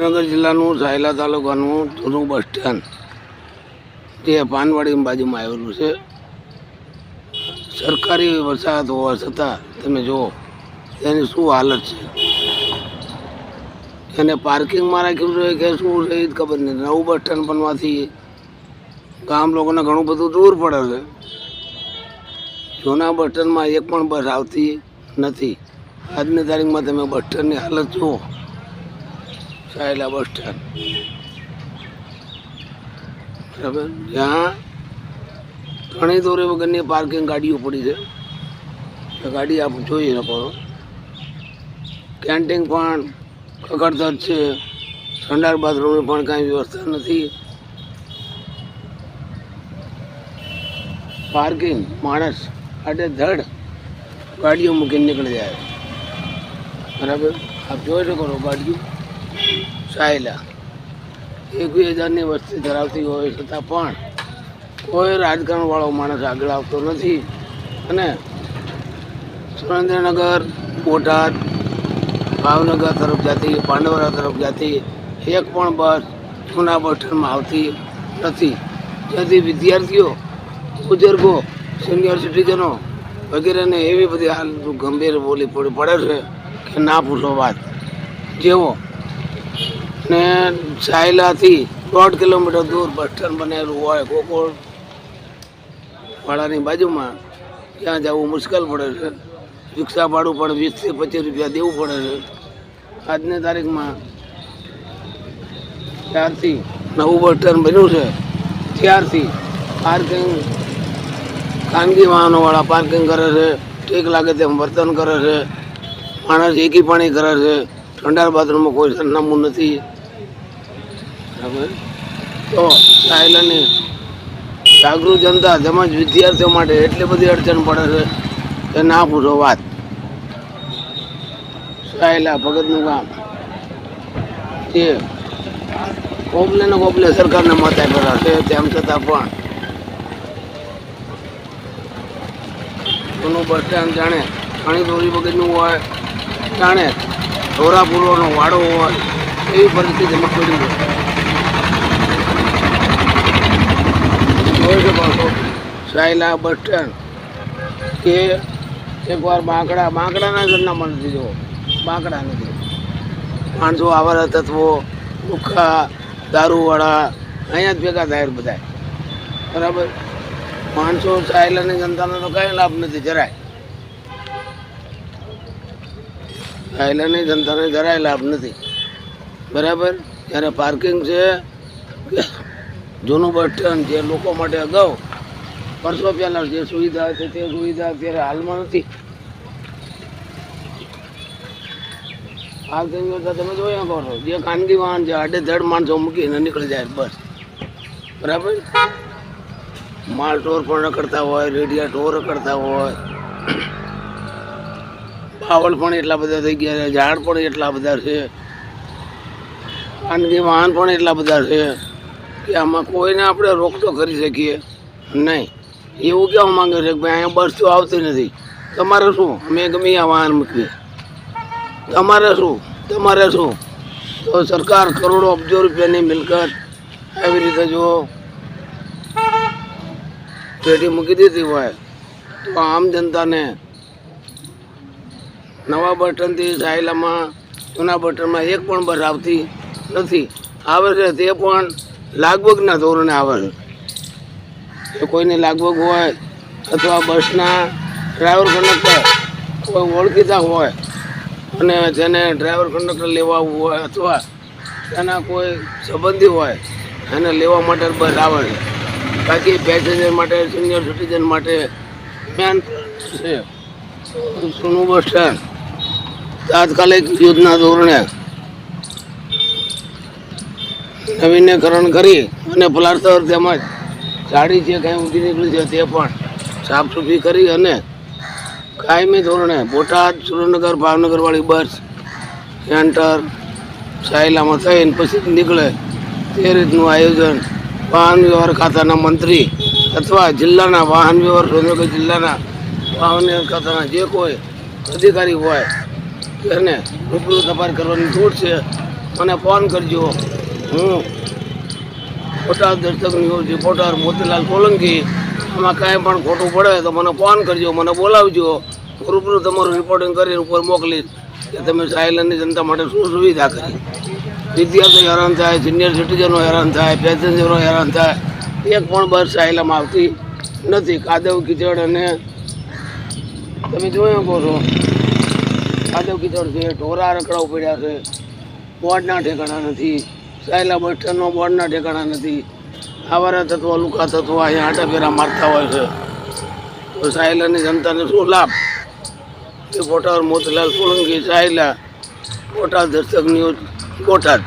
સુરેન્દ્રનગર જિલ્લાનું સાયલા તાલુકાનું જૂનું બસ સ્ટેન્ડ. જે પાનવાડી બાજુમાં આવેલું છે. સરકારી વસાહત હોવા છતાં તમે જુઓ, એની શું હાલત છે? એને પાર્કિંગમાં રાખ્યું છે કે શું છે એ જ ખબર નહીં નવું બસ સ્ટેન્ડ બનવાથી ગામ લોકોને ઘણું બધું દૂર પડે છે. જૂના બસ સ્ટેન્ડમાં એક પણ બસ આવતી નથી. આજની તારીખમાં તમે બસ સ્ટેન્ડની હાલત જુઓ. સાયલા બસ સ્ટેન્ડ બરાબર? જ્યાં ઘણી દોરે વગરની પાર્કિંગ ગાડીઓ પડી છે. ગાડી આપ જોઈ શકો. પડો કેન્ટીન પણ કકડતર છે. સંડાર બાથરૂમની પણ કાંઈ વ્યવસ્થા નથી. પાર્કિંગ માણસ આટે ધડ ગાડીઓ મૂકીને નીકળી જાય. બરાબર? આપ જોઈ શકો ગાડીઓ. સાયલા. એકવીસ હજારની વસ્તી ધરાવતી હોય છતાં પણ કોઈ રાજકારણવાળો માણસ આગળ આવતો નથી. અને સુરેન્દ્રનગર, બોટાદ, ભાવનગર તરફ જતી પાંડવરા તરફ જતી, એક પણ બસ જૂના બસ સ્ટેન્ડમાં આવતી નથી. જેથી વિદ્યાર્થીઓ બુજુર્ગો સિનિયર સિટીઝનો વગેરેને એવી બધી હાલ ગંભીર બોલી પડે છે કે ના પૂછો વાત. જેવો ને સાયલાથી દોઢ કિલોમીટર દૂર બસ સ્ટેન્ડ બનેલું હોય, ગોકુળ વાળાની બાજુમાં. ત્યાં જવું મુશ્કેલ પડે છે. રિક્ષા ભાડું પણ વીસથી પચીસ રૂપિયા દેવું પડે છે. આજની તારીખમાં ત્યારથી નવું બસ સ્ટેન્ડ બન્યું છે. ત્યારથી પાર્કિંગ ખાનગી વાહનોવાળા પાર્કિંગ કરે છે. ઠીક લાગે તેમ વર્તન કરે છે. માણસ એકી પાણી કરે છે. ઠંડા બાથરૂમમાં કોઈ સરનામું નથી. તો સાયલાની જાગૃત જનતા તેમજ વિદ્યાર્થીઓ માટે એટલી બધી અડચણ પડે છે કે ના પૂછો વાત. સાયલા ભગતનું કામ તે કોબલે ને કોબલે સરકારને મત આપેલા છે તેમ છતાં પણ જૂનું બસ સ્ટેન્ડ જાણે ઘણી દોરી વગરનું હોય, જાણે ધોરાપુરોનો વાડો હોય, એવી પરિસ્થિતિમાં પડી છે જોઈ શકો છો સાયલા બસ સ્ટેન્ડ. કે એકવાર બાંકડા, બાંકડાના સરનામા નથી દીધો. બાંકડા નથી માણસો આવારા તત્વો, ભૂખા, દારૂવાળા, અહીંયા જ ભેગા થાય બધા. બરાબર? માણસો સાયલાની જનતાને તો કાંઈ લાભ નથી, જરાય. સાયલાની જનતાને જરાય લાભ નથી. બરાબર? ત્યારે પાર્કિંગ છે જૂનું બસ સ્ટેન્ડ જે લોકો માટે અગાઉ વર્ષો પહેલાં જે સુવિધા હતી તે સુવિધા અત્યારે હાલમાં નથી. હાલ થઈ ગયો તમે જોયા કરો જે ખાનગી વાહન છે, આડે ધડ માણસો મૂકીને નીકળી જાય બસ. બરાબર? માલ ઢોર પણ રખડતા હોય, રેડિયા ઢોર રખડતા હોય. બાવળ પણ એટલા બધા થઈ ગયા છે, ઝાડ પણ એટલા બધા છે. ખાનગી વાહન પણ એટલા બધા છે. કે આમાં કોઈને આપણે રોક તો કરી શકીએ. નહીં. એવું કહેવા માંગે છે કે ભાઈ અહીંયા બસ તો આવતી નથી. તમારે શું? અમે ગમે આ વાહન મૂકીએ. તમારે શું? તમારે શું? તો સરકાર કરોડો અબજો રૂપિયાની મિલકત આવી રીતે જો પેઢી મૂકી દીધી હોય તો આમ જનતાને નવા બટનથી સાયલામાં જૂના બટનમાં એક પણ બસ આવતી નથી. આવે છે તે પણ લાગવગના ધોરણે આવે છે કોઈને કોઈની લાગવગ હોય અથવા બસના ડ્રાઈવર કંડક્ટર કોઈ ઓળખીતા હોય અને જેને ડ્રાઈવર કંડક્ટર લેવા આવવું હોય અથવા તેના કોઈ સંબંધી હોય એને લેવા માટે બસ આવે છે બાકી પેસેન્જર માટે, સિનિયર સિટીઝન માટે મેન છે. સોનું બસ સ્ટેન્ડ તાત્કાલિક યુદ્ધના ધોરણે નવીનીકરણ કરી અને પ્લાસ્ટર તેમજ ગાડી જે કાંઈ ઊંધી નીકળી છે તે પણ સાફ સફાઈ કરી અને કાયમી ધોરણે બોટાદ, સુરેન્દ્રનગર, ભાવનગરવાળી બસ, સેન્ટર, સાયલામાં થઈને પછી નીકળે તે રીતનું આયોજન વાહન વ્યવહાર ખાતાના મંત્રી અથવા જિલ્લાના વાહન વ્યવહાર સુરેન્દ્રનગર જિલ્લાના વાહન વ્યવહાર ખાતાના જે કોઈ અધિકારી હોય તેને રૂબરૂ તપાસ કરવાની છૂટ છે. મને ફોન કરજો. હું બોટાદ દર્શક ન્યૂઝ રિપોર્ટર મોતીલાલ સોલંકી. આમાં કાંઈ પણ ખોટું પડે તો મને ફોન કરજો, મને બોલાવજો. રૂબરૂ તમારું રિપોર્ટિંગ કરીને ઉપર મોકલીશ, કે તમે સાયલનની જનતા માટે શું સુવિધા કરી. વિદ્યાર્થીઓ હેરાન થાય સિનિયર સિટીઝનો હેરાન થાય પેસેન્જરો હેરાન થાય. એક પણ બસ સાયલામાં આવતી નથી. કાદવ કિચડ અને તમે જોયું કહો છો. કાદવ કિચડ છે, ઢોરા રખડાવ પડ્યા છે. બોર્ડના ઠેકાણા નથી. સાયલા બસ બોર્ડના ઠેકાણા નથી. આવારા તત્વો લુકા તત્વો અહીંયા આટા ફેરા મારતા હોય છે. તો સાયલાની જનતાને શું લાભ? Reporter Motilal Solanki Sayla, Botad Darshak news Botad.